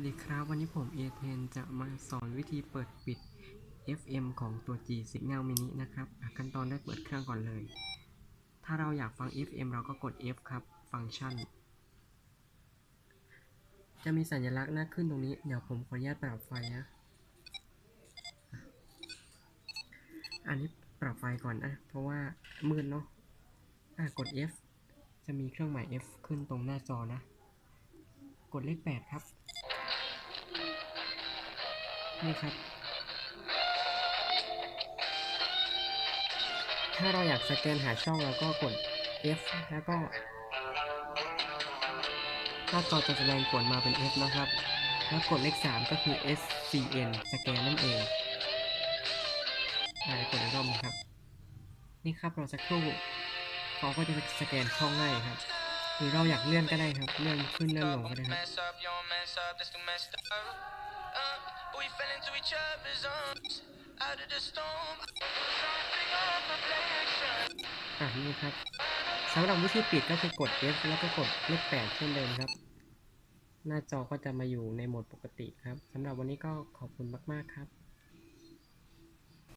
วัสดีครับ วันนี้ผม A10 จะมาสอนวิธีเปิดปิด FM ของตัว G Signal Mini นะครับขั้นตอนแรกเปิดเครื่องก่อนเลย ถ้าเราอยากฟัง FM เราก็กด F ครับ ฟังก์ชัน จะมีสัญลักษณ์หน้าขึ้นตรงนี้ เดี๋ยวผมขออนุญาตปรับไฟนะ อันนี้ปรับไฟก่อนนะ เพราะว่ามืดเนาะะกด F จะมีเครื่องหมาย F ขึ้นตรงหน้าจอนะ กดเลข 8 ครับ นี่ครับ ถ้าเราอยากสแกนหาช่องเราก็กด F แล้วก็หน้าจอจะแสดงผลมาเป็น F นะครับ แล้วกดเลข 3 ก็คือ SCN สแกนนั่นเองอ่ากดอีกรอบครับ นี่ครับเราสักครู่เขาก็จะสแกนช่องให้ครับ หรือเราอยากเลื่อนก็ได้ครับ เลื่อนขึ้นเลื่อนลงก็ได้ครับ อะนี่ครับสำหรับวิธีปิดก็คือกด F แล้วก็กดเลขแปดเช่นเดิมครับ หน้าจอก็จะมาอยู่ในโหมดปกติครับสำหรับวันนี้ก็ขอบคุณมาก ๆ ครับ